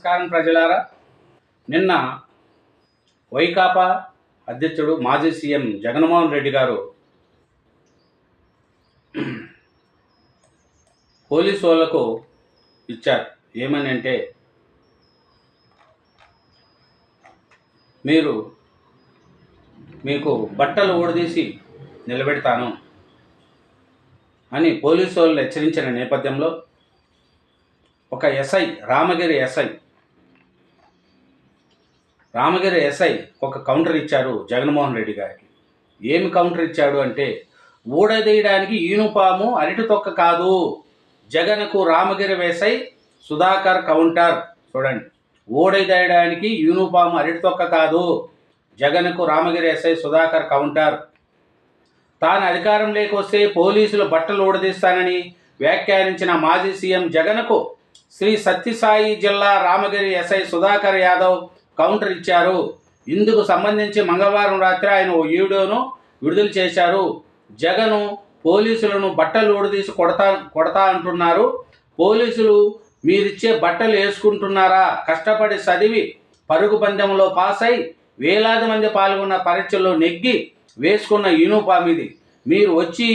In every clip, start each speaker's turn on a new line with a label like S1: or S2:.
S1: నమస్కారం ప్రజలారా. నిన్న వైకాపా అధ్యక్షుడు మాజీ సీఎం జగన్మోహన్ రెడ్డి గారు పోలీసు వాళ్ళకు ఇచ్చారు. ఏమని అంటే మీరు మీకు బట్టలు ఊడదీసి నిలబెడతాను అని పోలీసు వాళ్ళు హెచ్చరించిన నేపథ్యంలో ఒక SI Ramagiri SI Ramagiri SI ఒక కౌంటర్ ఇచ్చారు జగన్మోహన్ రెడ్డి గారికి. ఏమి కౌంటర్ ఇచ్చాడు అంటే ఊడదీయడానికి యూనిఫాము అరటి తొక్క కాదు. జగన్కు రామగిరి ఎస్ఐ సుధాకర్ కౌంటర్. చూడండి ఊడదీయడానికి యూనిఫామ్ అరటి తొక్క కాదు. జగన్కు రామగిరి ఎస్ఐ సుధాకర్ కౌంటర్. తాను అధికారం లేకొస్తే పోలీసులు బట్టలు ఊడదీస్తానని వ్యాఖ్యానించిన మాజీ సీఎం జగన్కు శ్రీ సత్యసాయి జిల్లా రామగిరి ఎస్ఐ సుధాకర్ యాదవ్ కౌంటర్ ఇచ్చారు. ఇందుకు సంబంధించి మంగళవారం రాత్రి ఆయన ఓ వీడియోను విడుదల చేశారు. జగను పోలీసులను బట్టలు ఊడదీసి కొడతా కొడతా అంటున్నారు. పోలీసులు మీరిచ్చే బట్టలు వేసుకుంటున్నారా? కష్టపడి చదివి పరుగు పందెంలో పాస్ అయి వేలాది మంది పాల్గొన్న పరీక్షల్లో నెగ్గి వేసుకున్న యూనిఫామ్ ఇది మీరు వచ్చి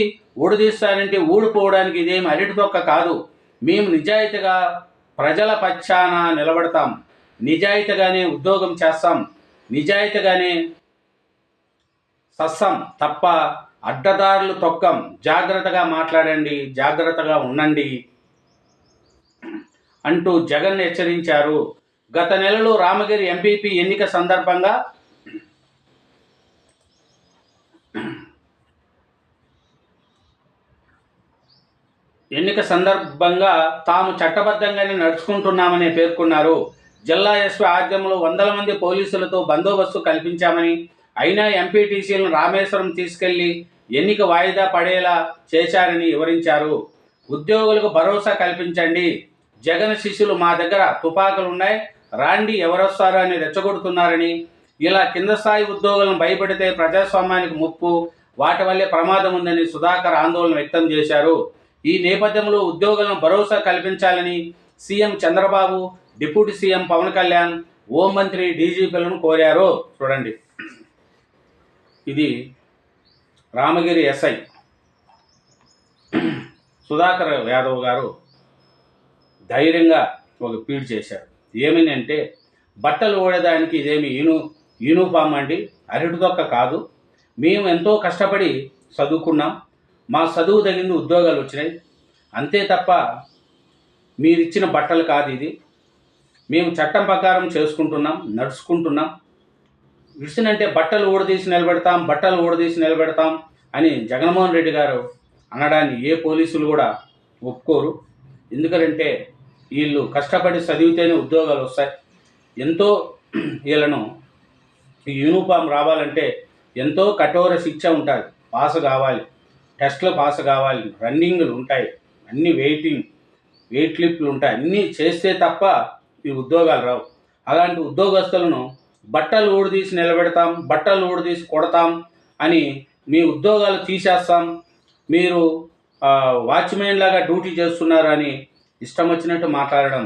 S1: ఊడదీస్తారంటే ఊడిపోవడానికి ఇదేమి అరటిపొక్క కాదు. మేము నిజాయితీగా ప్రజల పక్షాన నిలబడతాం. నిజాయితీగానే ఉద్యోగం చేస్తాం నిజాయితీగానే సస్సం తప్ప అడ్డదారులు తొక్కం. జాగ్రత్తగా మాట్లాడండి జాగ్రత్తగా ఉండండి అంటూ జగన్ హెచ్చరించారు. గత నెలలో రామగిరి ఎంపీపీ ఎన్నిక సందర్భంగా ఎన్నిక సందర్భంగా తాము చట్టబద్ధంగానే నడుచుకుంటున్నామని పేర్కొన్నారు. జిల్లా ఎస్పీ ఆధ్వర్యంలో వందల మంది పోలీసులతో బందోబస్తు కల్పించామని అయినా ఎంపీటీసీలను రామేశ్వరం తీసుకెళ్ళి ఎన్నిక వాయిదా పడేలా చేశారని వివరించారు. ఉద్యోగులకు భరోసా కల్పించండి. జగన్ శిష్యులు మా దగ్గర తుపాకులు ఉన్నాయి రాండి ఎవరొస్తారో అని రెచ్చగొడుతున్నారని ఇలా కింద స్థాయి ఉద్యోగులను భయపెడితే ప్రజాస్వామ్యానికి ముప్పు వాటి వల్లే ప్రమాదం ఉందని సుధాకర్ ఆందోళన వ్యక్తం చేశారు. ఈ నేపథ్యంలో ఉద్యోగులను భరోసా కల్పించాలని CM Chandrababu deputy CM Pawan Kalyan హోంమంత్రి డీజీపీలను కోరారు. చూడండి. ఇది రామగిరి ఎస్ఐ సుధాకర్ యాదవ్ గారు ధైర్యంగా ఒక పీడ్ చేశారు. ఏమని అంటే బట్టలు ఓడేదానికి ఇదేమి యూను యూనిఫామ్ అండి. అరటి దొక్క కాదు. మేము ఎంతో కష్టపడి చదువుకున్నాం. మా చదువు తగింది ఉద్యోగాలు వచ్చినాయి. అంతే తప్ప మీరిచ్చిన బట్టలు కాదు ఇది. మేము చట్టం ప్రకారం చేసుకుంటున్నాం నడుచుకుంటున్నాం. విడిచినంటే బట్టలు ఊడదీసి నిలబెడతాం బట్టలు ఊడదీసి నిలబెడతాం అని జగన్మోహన్ రెడ్డి గారు అనడాన్ని ఏ పోలీసులు కూడా ఒప్పుకోరు. ఎందుకంటే వీళ్ళు కష్టపడి చదివితేనే ఉద్యోగాలు వస్తాయి. ఎంతో వీళ్ళను ఈ యూనిఫామ్ రావాలంటే ఎంతో కఠోర శిక్ష ఉంటుంది పాస్ కావాలి. టెస్ట్లు పాస్ కావాలి. రన్నింగ్లు ఉంటాయి. అన్ని వెయిటింగ్ వెయిట్ లిఫ్ట్లు ఉంటాయి. అన్నీ చేస్తే తప్ప ఈ ఉద్యోగాలు రావు. అలాంటి ఉద్యోగస్తులను బట్టలు ఊడదీసి నిలబెడతాం బట్టలు ఊడదీసి కొడతాం అని మీ ఉద్యోగాలు తీసేస్తాం. మీరు వాచ్మెన్ లాగా డ్యూటీ చేస్తున్నారని ఇష్టం వచ్చినట్టు మాట్లాడడం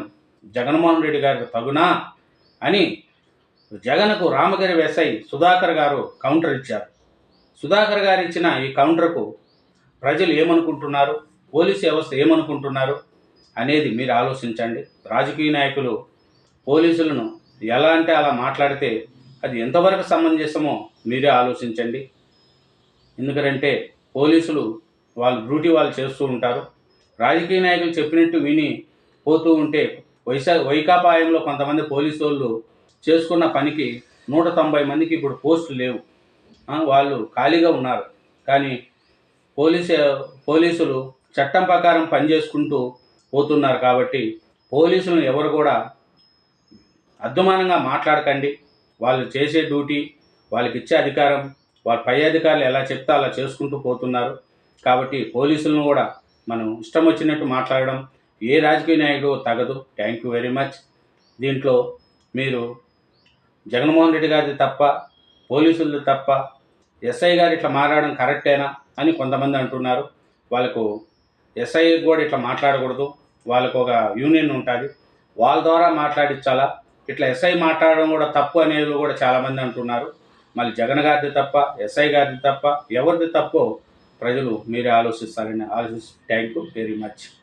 S1: జగన్మోహన్ రెడ్డి గారికి తగునా అని జగన్కు రామగిరి వెసై సుధాకర్ గారు కౌంటర్ ఇచ్చారు. సుధాకర్ గారు ఇచ్చిన ఈ కౌంటర్కు ప్రజలు ఏమనుకుంటున్నారు? పోలీసు వ్యవస్థ ఏమనుకుంటున్నారు? అనేది మీరు ఆలోచించండి. రాజకీయ నాయకులు పోలీసులను ఎలా అంటే అలా మాట్లాడితే అది ఎంతవరకు సమంజసమో మీరే ఆలోచించండి. ఎందుకంటే పోలీసులు వాళ్ళు డ్యూటీ వాళ్ళు చేస్తూ ఉంటారు. రాజకీయ నాయకులు చెప్పినట్టు విని పోతూ ఉంటే వైశా వైకాపాయంలో కొంతమంది పోలీసు వాళ్ళు చేసుకున్న పనికి నూట తొంభై మందికి ఇప్పుడు పోస్టులు లేవు. వాళ్ళు ఖాళీగా ఉన్నారు. కానీ పోలీసు పోలీసులు చట్టం ప్రకారం పనిచేసుకుంటూ పోతున్నారు కాబట్టి పోలీసులను ఎవరు కూడా అద్దుమానంగా మాట్లాడకండి. వాళ్ళు చేసే డ్యూటీ వాళ్ళకి ఇచ్చే అధికారం వాళ్ళ పై అధికారులు ఎలా చెప్తే అలా చేసుకుంటూ పోతున్నారు. కాబట్టి పోలీసులను కూడా మనం ఇష్టం వచ్చినట్టు మాట్లాడడం ఏ రాజకీయ నాయకుడు తగదు. Thank you very much. దీంట్లో మీరు జగన్మోహన్ రెడ్డి గారిది తప్ప పోలీసులది తప్ప ఎస్ఐ గారు ఇట్లా మాట్లాడడం కరెక్టేనా అని కొంతమంది అంటున్నారు. వాళ్ళకు ఎస్ఐ కూడా ఇట్లా మాట్లాడకూడదు. వాళ్ళకు ఒక యూనియన్ ఉంటుంది. వాళ్ళ ద్వారా మాట్లాడించాలా? ఇట్లా ఎస్ఐ మాట్లాడడం కూడా తప్పు అనేది కూడా చాలామంది అంటున్నారు. మళ్ళీ జగన్ గారిది తప్ప ఎస్ఐ గారిది తప్ప ఎవరిది తప్పో ప్రజలు మీరే ఆలోచిస్తారని ఆలోచిస్తే థ్యాంక్ యూ వెరీ మచ్